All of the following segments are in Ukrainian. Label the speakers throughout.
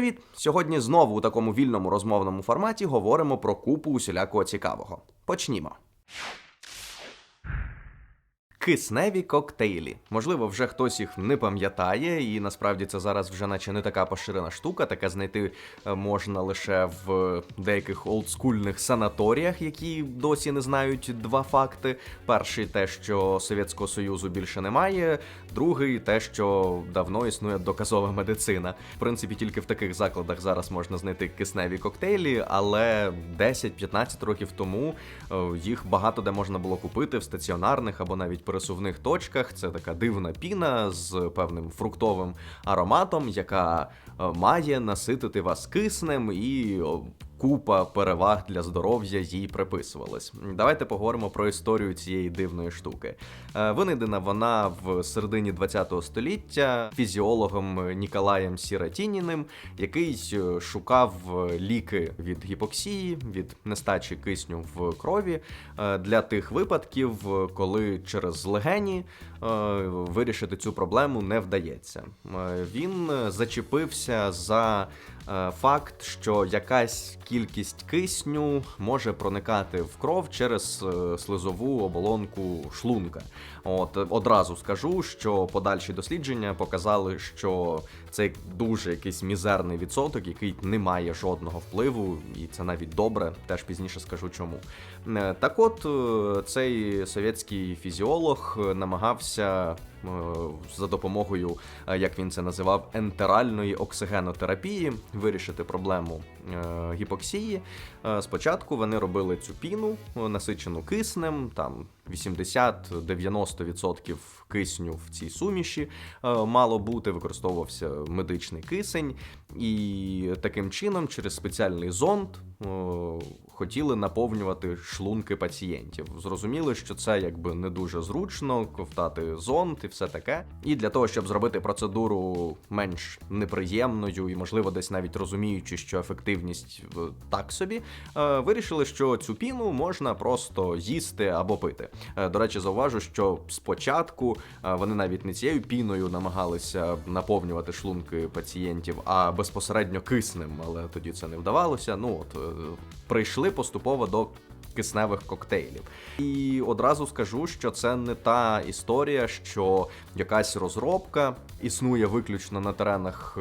Speaker 1: Привіт! Сьогодні знову у такому вільному розмовному форматі говоримо про купу усілякого цікавого. Почнімо. Кисневі коктейлі. Можливо, вже хтось їх не пам'ятає, і насправді це зараз вже наче не така поширена штука. Таке знайти е, можна лише в деяких олдскульних санаторіях, які досі не знають два факти: перший те, що Совєтського Союзу більше немає, другий те, що давно існує доказова медицина. В принципі, тільки в таких закладах зараз можна знайти кисневі коктейлі, але 10-15 років тому е, їх багато де можна було купити в стаціонарних або навіть пересувних точках. Це така дивна піна з певним фруктовим ароматом, яка е, має наситити вас киснем і купа переваг для здоров'я їй приписувалась. Давайте поговоримо про історію цієї дивної штуки. Е, Винайдена вона в середині 20 століття фізіологом Ніколаєм Сіратініним, який е, шукав ліки від гіпоксії, від нестачі кисню в крові е, для тих випадків, коли через легені е, вирішити цю проблему не вдається. Е, Він е, зачепився за е, факт, що якась кількість кисню може проникати в кров через е, слизову оболонку шлунка. От е, одразу скажу, що подальші дослідження показали, що це дуже якийсь мізерний відсоток, який не має жодного впливу, і це навіть добре. Теж пізніше скажу чому. Е, Так, от е, цей совєтський фізіолог е, намагався. Е, За допомогою, е, як він це називав, ентеральної оксигенотерапії вирішити проблему е, гіпоксії. Спочатку вони робили цю піну, насичену киснем, там 80-90% кисню в цій суміші мало бути, використовувався медичний кисень, і таким чином, через спеціальний зонд, хотіли наповнювати шлунки пацієнтів. Зрозуміли, що це якби не дуже зручно, ковтати зонд і все таке. І для того, щоб зробити процедуру менш неприємною і, можливо, десь навіть розуміючи, що ефективність так собі, е, вирішили, що цю піну можна просто їсти або пити. Е, До речі, зауважу, що спочатку е, вони навіть не цією піною намагалися наповнювати шлунки пацієнтів, а безпосередньо киснем, але тоді це не вдавалося. Ну от прийшли поступово до. Кисневих коктейлів, і одразу скажу, що це не та історія, що якась розробка існує виключно на теренах е,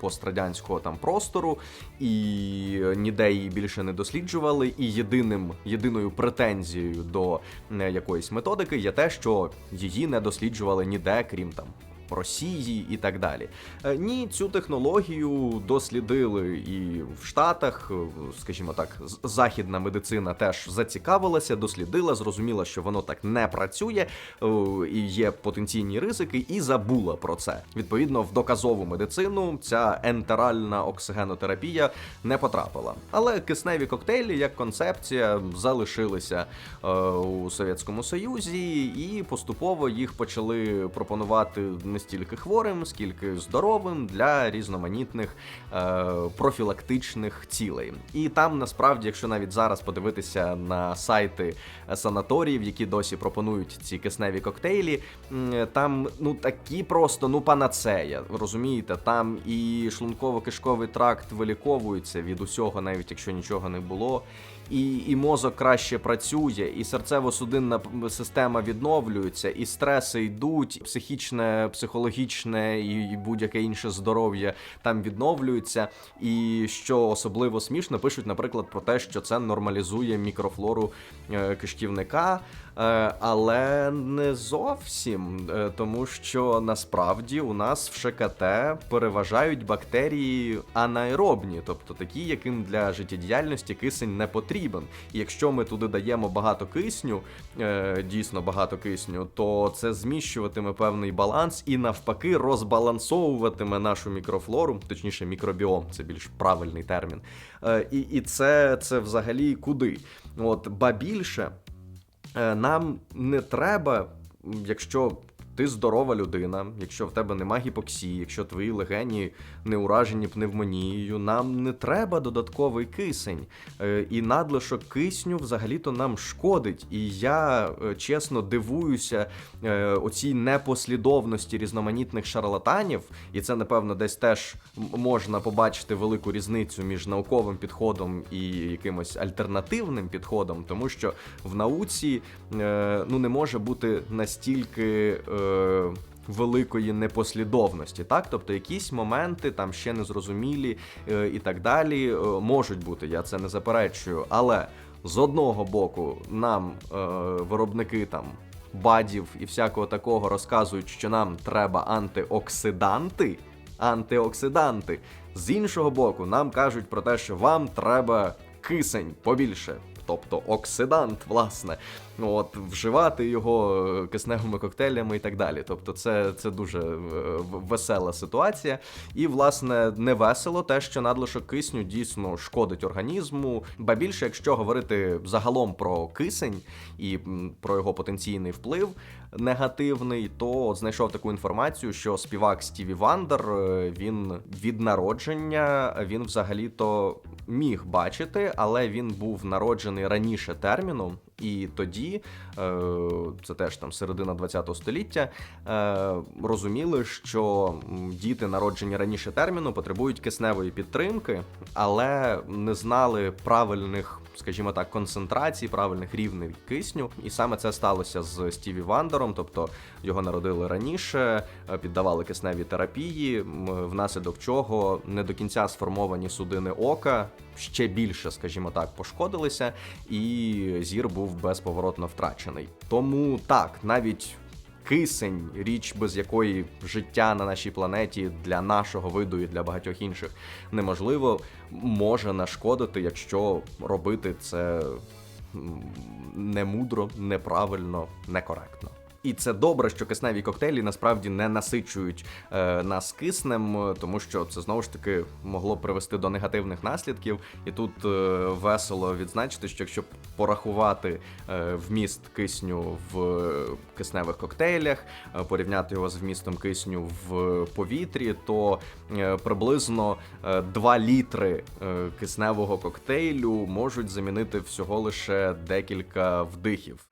Speaker 1: пострадянського там простору, і ніде її більше не досліджували. І єдиним єдиною претензією до е, якоїсь методики є те, що її не досліджували ніде, крім там. Росії і так далі. Е, Ні, цю технологію дослідили і в Штатах, е, скажімо так, західна медицина теж зацікавилася, дослідила, зрозуміла, що воно так не працює, е, і є потенційні ризики, і забула про це. Відповідно, в доказову медицину ця ентеральна оксигенотерапія не потрапила. Але кисневі коктейлі як концепція залишилися у Совєтському Союзі, і поступово їх почали пропонувати не стільки хворим, скільки здоровим для різноманітних е, профілактичних цілей. І там насправді, якщо навіть зараз подивитися на сайти санаторіїв, які досі пропонують ці кисневі коктейлі, там ну такі просто ну панацея. Розумієте, там і шлунково-кишковий тракт виліковується від усього, навіть якщо нічого не було. І, і мозок краще працює, і серцево-судинна система відновлюється, і стреси йдуть, і психічне, психологічне і, будь-яке інше здоров'я там відновлюється. І що особливо смішно, пишуть, наприклад, про те, що це нормалізує мікрофлору е, кишківника. Е, але не зовсім, е, тому що насправді у нас в ШКТ переважають бактерії анаеробні, тобто такі, яким для життєдіяльності кисень не потрібен. І якщо ми туди даємо багато кисню, е, дійсно багато кисню, то це зміщуватиме певний баланс і навпаки розбалансовуватиме нашу мікрофлору, точніше, мікробіом, це більш правильний термін. Е, і, і це, це взагалі куди? От ба більше. Е, нам не треба, якщо ти здорова людина, якщо в тебе нема гіпоксії, якщо твої легені не уражені пневмонією, нам не треба додатковий кисень. Е, І надлишок кисню взагалі-то нам шкодить. І я е, чесно дивуюся е, оцій непослідовності різноманітних шарлатанів, і це, напевно, десь теж можна побачити велику різницю між науковим підходом і якимось альтернативним підходом, тому що в науці ну не може бути настільки. Великої непослідовності, так, тобто якісь моменти там ще незрозумілі е, і так далі е, можуть бути, я це не заперечую. Але з одного боку, нам е, виробники там бадів і всякого такого розказують, що нам треба антиоксиданти, антиоксиданти. З іншого боку, нам кажуть про те, що вам треба кисень побільше. Тобто оксидант, власне, ну от вживати його е, кисневими коктейлями і так далі. Тобто, це, це дуже е, весела ситуація. І, власне, не весело те, що надлишок кисню дійсно шкодить організму. Ба більше, якщо говорити загалом про кисень і про його потенційний вплив негативний, то знайшов таку інформацію, що співак Стіві Вандер е, він від народження він взагалі-то міг бачити, але він був народжений раніше терміну. І тоді, е, це теж там середина 20 століття, е, розуміли, що діти, народжені раніше терміну, потребують кисневої підтримки, але не знали правильних, скажімо так, концентрацій, правильних рівнів кисню. І саме це сталося з Стіві Вандером, тобто його народили раніше, е, піддавали кисневі терапії, внаслідок чого не до кінця сформовані судини ока ще більше, скажімо так, пошкодилися, і зір був безповоротно втрачений. Тому так, навіть. Кисень, річ, без якої життя на нашій планеті для нашого виду і для багатьох інших неможливо, може нашкодити, якщо робити це немудро, неправильно, некоректно. І це добре, що кисневі коктейлі насправді не насичують е, нас киснем, тому що це знову ж таки могло привести до негативних наслідків. І тут е, весело відзначити, що якщо порахувати е, вміст кисню в кисневих коктейлях, е, порівняти його з вмістом кисню в повітрі, то е, приблизно е, 2 літри е, кисневого коктейлю можуть замінити всього лише декілька вдихів.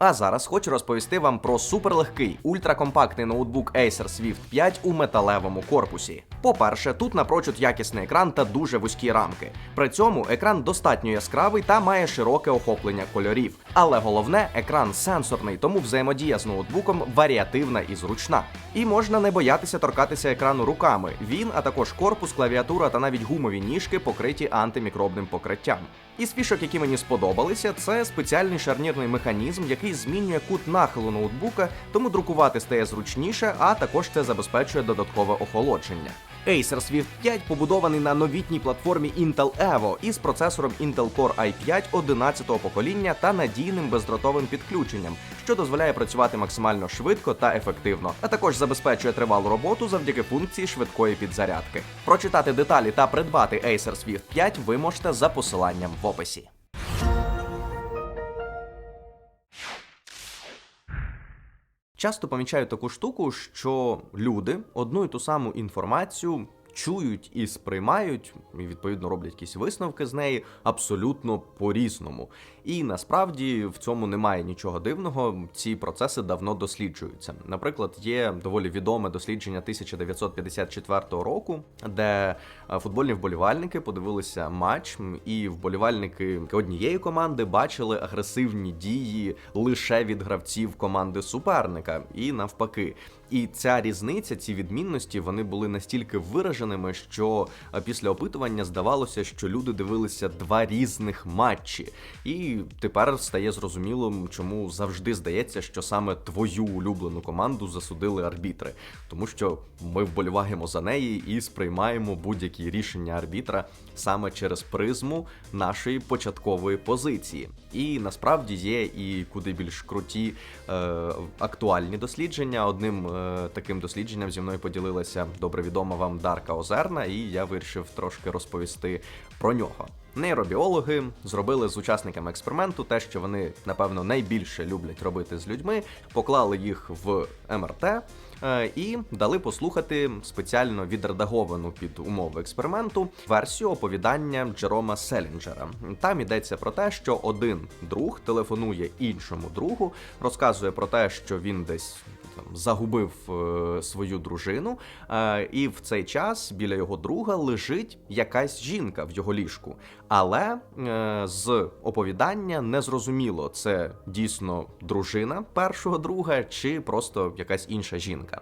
Speaker 1: А зараз хочу розповісти вам про суперлегкий ультракомпактний ноутбук Acer Swift 5 у металевому корпусі. По-перше, тут напрочуд якісний екран та дуже вузькі рамки. При цьому екран достатньо яскравий та має широке охоплення кольорів. Але головне, екран сенсорний, тому взаємодія з ноутбуком варіативна і зручна. І можна не боятися торкатися екрану руками. Він, а також корпус, клавіатура та навіть гумові ніжки покриті антимікробним покриттям. Із фішок, які мені сподобалися, це спеціальний шарнірний механізм, який змінює кут нахилу ноутбука, тому друкувати стає зручніше, а також це забезпечує додаткове охолодження. Acer Swift 5 побудований на новітній платформі Intel Evo із процесором Intel Core i5 11-го покоління та надійним бездротовим підключенням, що дозволяє працювати максимально швидко та ефективно, а також забезпечує тривалу роботу завдяки функції швидкої підзарядки. Прочитати деталі та придбати Acer Swift 5 ви можете за посиланням в описі. Часто помічаю таку штуку, що люди одну і ту саму інформацію чують і сприймають, і відповідно роблять якісь висновки з неї абсолютно по-різному. І насправді в цьому немає нічого дивного. Ці процеси давно досліджуються. Наприклад, є доволі відоме дослідження 1954 року, де е, футбольні вболівальники подивилися матч, і вболівальники однієї команди бачили агресивні дії лише від гравців команди суперника, і навпаки. І ця різниця, ці відмінності, вони були настільки вираженими, що е, після опитування здавалося, що люди дивилися два різних матчі. І тепер стає зрозумілим, чому завжди здається, що саме твою улюблену команду засудили арбітри, тому що ми вболіваємо за неї і сприймаємо будь-які рішення арбітра саме через призму нашої початкової позиції. І насправді є і куди більш круті е, актуальні дослідження. Одним Е, Таким дослідженням зі мною поділилася добре відома вам Дарка Озерна, і я вирішив трошки розповісти про нього. Нейробіологи зробили з учасниками експерименту те, що вони напевно найбільше люблять робити з людьми, поклали їх в МРТ е, і дали послухати спеціально відредаговану під умови експерименту версію оповідання Джерома Селінджера. Там йдеться про те, що один друг телефонує іншому другу, розказує про те, що він десь там загубив е, свою дружину, е, і в цей час біля його друга лежить якась жінка в його ліжку. Але е, з оповідання не зрозуміло, це дійсно дружина першого друга чи просто якась інша жінка.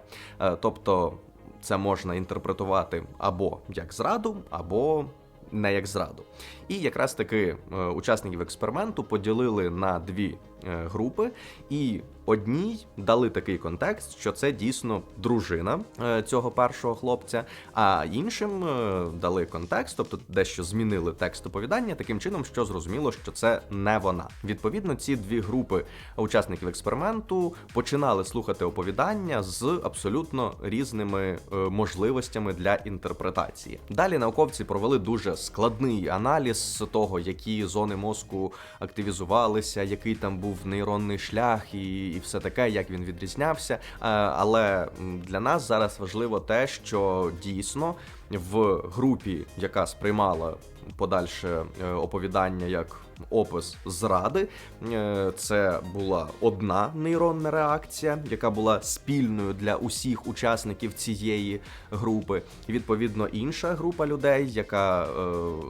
Speaker 1: Тобто це можна інтерпретувати або як зраду, або не як зраду. І якраз таки учасників експерименту поділили на дві групи, і одній дали такий контекст, що це дійсно дружина е, цього першого хлопця, а іншим е, дали контекст, тобто дещо змінили текст оповідання таким чином, що зрозуміло, що це не вона. Відповідно, ці дві групи учасників експерименту починали слухати оповідання з абсолютно різними е, можливостями для інтерпретації. Далі науковці провели дуже складний аналіз того, які зони мозку активізувалися, який там був нейронний шлях і, і все таке, як він відрізнявся. Е, Але для нас зараз важливо те, що дійсно в групі, яка сприймала подальше е, оповідання як опис зради, е, це була одна нейронна реакція, яка була спільною для усіх учасників цієї групи. Відповідно інша група людей, яка е,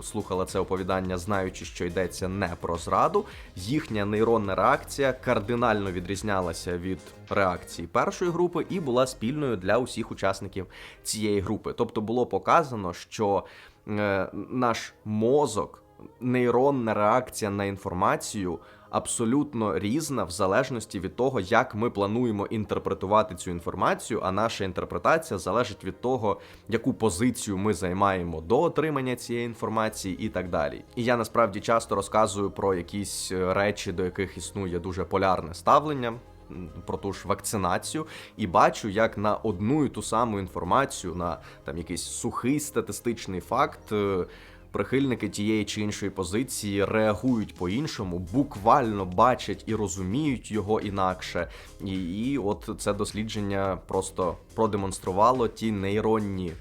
Speaker 1: слухала це оповідання, знаючи, що йдеться не про зраду, їхня нейронна реакція кардинально відрізнялася від реакції першої групи і була спільною для усіх учасників цієї групи. Тобто було показано, що е, наш мозок, нейронна реакція на інформацію абсолютно різна в залежності від того, як ми плануємо інтерпретувати цю інформацію. А наша інтерпретація залежить від того, яку позицію ми займаємо до отримання цієї інформації, і так далі. І я насправді часто розказую про якісь е, речі, до яких існує дуже полярне ставлення про ту ж вакцинацію, і бачу, як на одну і ту саму інформацію, на там якийсь сухий статистичний факт. е, Прихильники тієї чи іншої позиції реагують по-іншому, буквально бачать і розуміють його інакше. І, і от це дослідження просто продемонструвало ті нейронні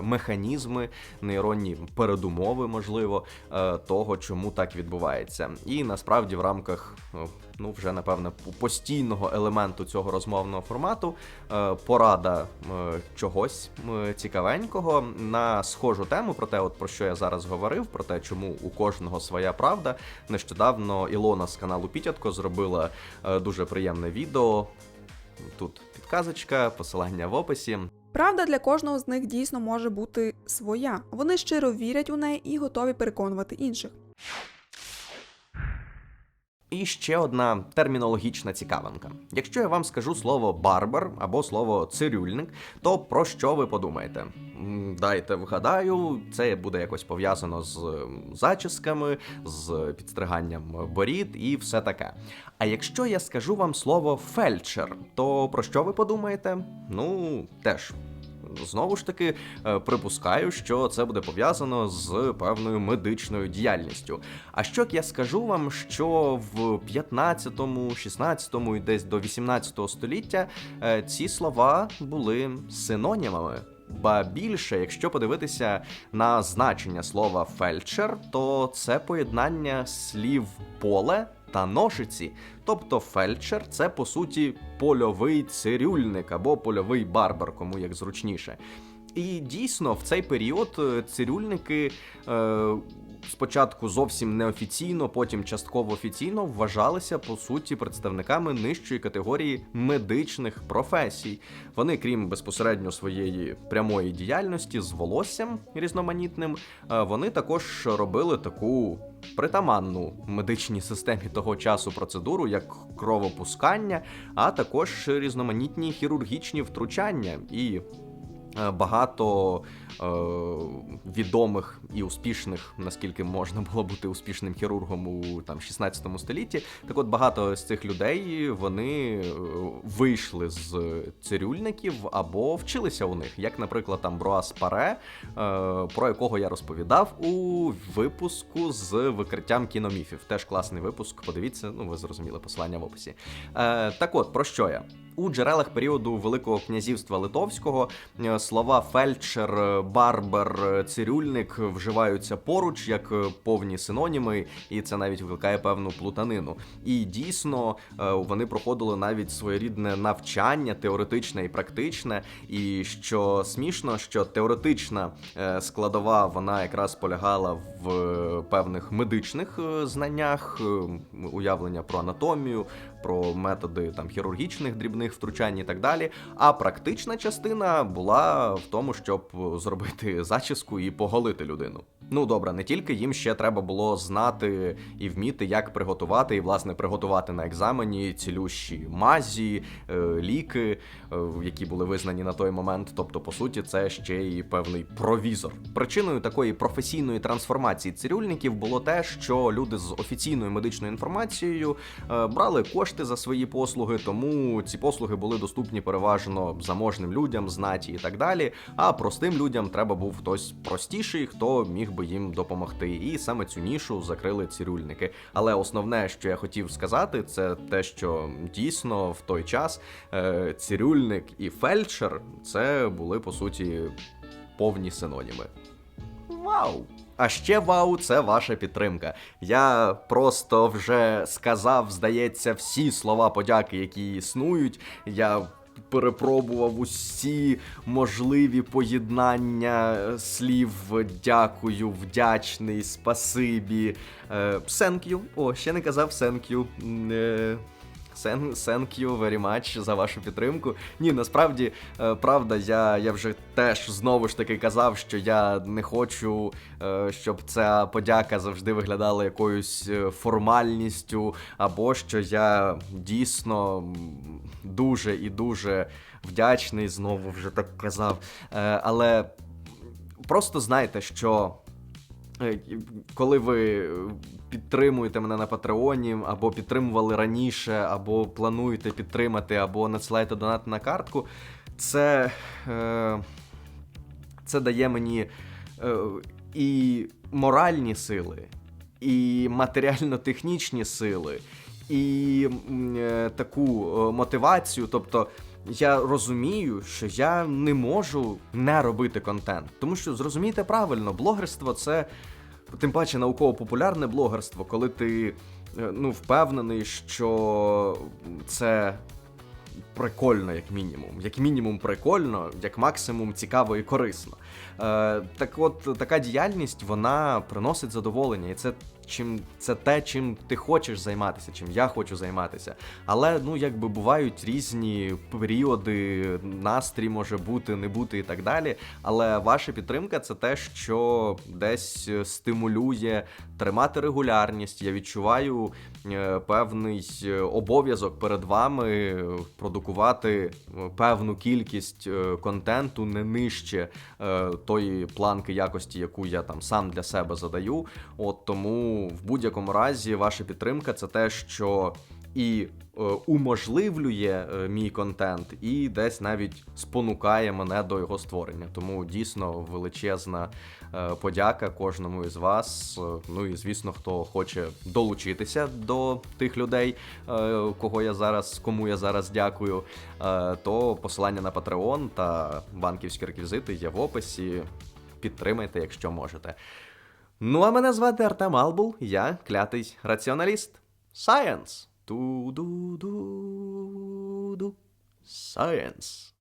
Speaker 1: механізми, нейронні передумови, можливо, е, того, чому так відбувається. І насправді в рамках. е, Ну, вже напевне постійного елементу цього розмовного формату е, порада е, чогось е, цікавенького на схожу тему, про те, от про що я зараз говорив, про те, чому у кожного своя правда. Нещодавно Ілона з каналу Пітятко зробила е, дуже приємне відео. Тут підказочка, посилання в описі.
Speaker 2: Правда для кожного з них дійсно може бути своя. Вони щиро вірять у неї і готові переконувати інших.
Speaker 1: І ще одна термінологічна цікавинка. Якщо я вам скажу слово барбар або слово цирюльник, то про що ви подумаєте? Дайте вгадаю, це буде якось пов'язано з зачісками, з підстриганням борід і все таке. А якщо я скажу вам слово фельдшер, то про що ви подумаєте? Ну, теж Знову ж таки, е, припускаю, що це буде пов'язано з певною медичною діяльністю. А що я скажу вам, що в 15, 16 і десь до 18 століття е, ці слова були синонімами. Ба більше, якщо подивитися на значення слова фельдшер, то це поєднання слів поле та ношиці. Тобто фельдшер це по суті польовий цирюльник або польовий барбар, кому як зручніше. І дійсно в цей період е, цирюльники е, спочатку зовсім неофіційно, потім частково офіційно вважалися по суті представниками нижчої категорії медичних професій. Вони, крім безпосередньо своєї прямої діяльності з волоссям різноманітним, е, вони також робили таку притаманну медичній системі того часу процедуру, як кровопускання, а також різноманітні хірургічні втручання і багато е, відомих і успішних, наскільки можна було бути успішним хірургом у там 16 столітті. Так от багато з цих людей вони е, вийшли з цирюльників або вчилися у них, як, наприклад, там Броас Паре, е, про якого я розповідав у випуску з викриттям кіноміфів. Теж класний випуск. Подивіться, ну ви зрозуміли посилання в описі. Е, так от, про що я? У джерелах періоду Великого князівства Литовського е, слова фельдшер, е, барбер, е, цирюльник вживаються поруч як повні синоніми, і це навіть викликає певну плутанину. І дійсно вони проходили навіть своєрідне навчання, теоретичне і практичне. І що смішно, що теоретична складова вона якраз полягала в певних медичних знаннях, уявлення про анатомію, про методи там хірургічних дрібних втручань і так далі. А практична частина була в тому, щоб зробити зачіску і поголити людину. Ну добре, не тільки їм ще треба було знати і вміти, як приготувати, і власне приготувати на екзамені цілющі мазі, е, ліки, е, які були визнані на той момент. Тобто, по суті, це ще й певний провізор. Причиною такої професійної трансформації цирюльників було те, що люди з офіційною медичною інформацією е, брали кошти за свої послуги, тому ці послуги були доступні переважно заможним людям, знаті і так далі. А простим людям треба був хтось простіший, хто міг би їм допомогти. І саме цю нішу закрили цирюльники. Але основне, що я хотів сказати, це те, що дійсно в той час е, цирюльник і фельдшер це були по суті повні синоніми. Вау! А ще вау, це ваша підтримка. Я просто вже сказав, здається, всі слова подяки, які існують. Я перепробував усі можливі поєднання е, слів дякую, вдячний, спасибі. You. О, ще не казав. Е, Thank, you very much за вашу підтримку. Ні, насправді, е, правда, я, я вже теж знову ж таки казав, що я не хочу, е, щоб ця подяка завжди виглядала якоюсь е, формальністю, або що я дійсно дуже і дуже вдячний, знову вже так казав. Але просто знайте, що. Е, Коли ви підтримуєте мене на Патреоні, або підтримували раніше, або плануєте підтримати, або надсилаєте донат на картку, це, е, це дає мені е, і моральні сили, і матеріально-технічні сили, і е, таку е, мотивацію. Тобто я розумію, що я не можу не робити контент. Тому що зрозумійте правильно, блогерство це тим паче науково-популярне блогерство, коли ти е, ну, впевнений, що це прикольно, як мінімум. Як мінімум, прикольно, як максимум цікаво і корисно. Е, так от така діяльність вона приносить задоволення, і це чим це те, чим ти хочеш займатися, чим я хочу займатися. Але ну якби бувають різні періоди, настрій може бути, не бути і так далі. Але ваша підтримка це те, що десь е, стимулює тримати регулярність. Я відчуваю е, певний е, обов'язок перед вами продукувати певну кількість контенту не нижче тої планки якості, яку я там сам для себе задаю. От тому в будь-якому разі ваша підтримка це те, що і е, уможливлює е, мій контент, і десь навіть спонукає мене до його створення. Тому дійсно величезна е, подяка кожному із вас. Ну і звісно, хто хоче долучитися до тих людей, кого я зараз, кому я зараз дякую, то посилання на Patreon та банківські реквізити є в описі. Підтримайте, якщо можете. Ну, а мене звати Артем Албул, я клятий раціоналіст. Science! Ту-ду-ду-ду. Science.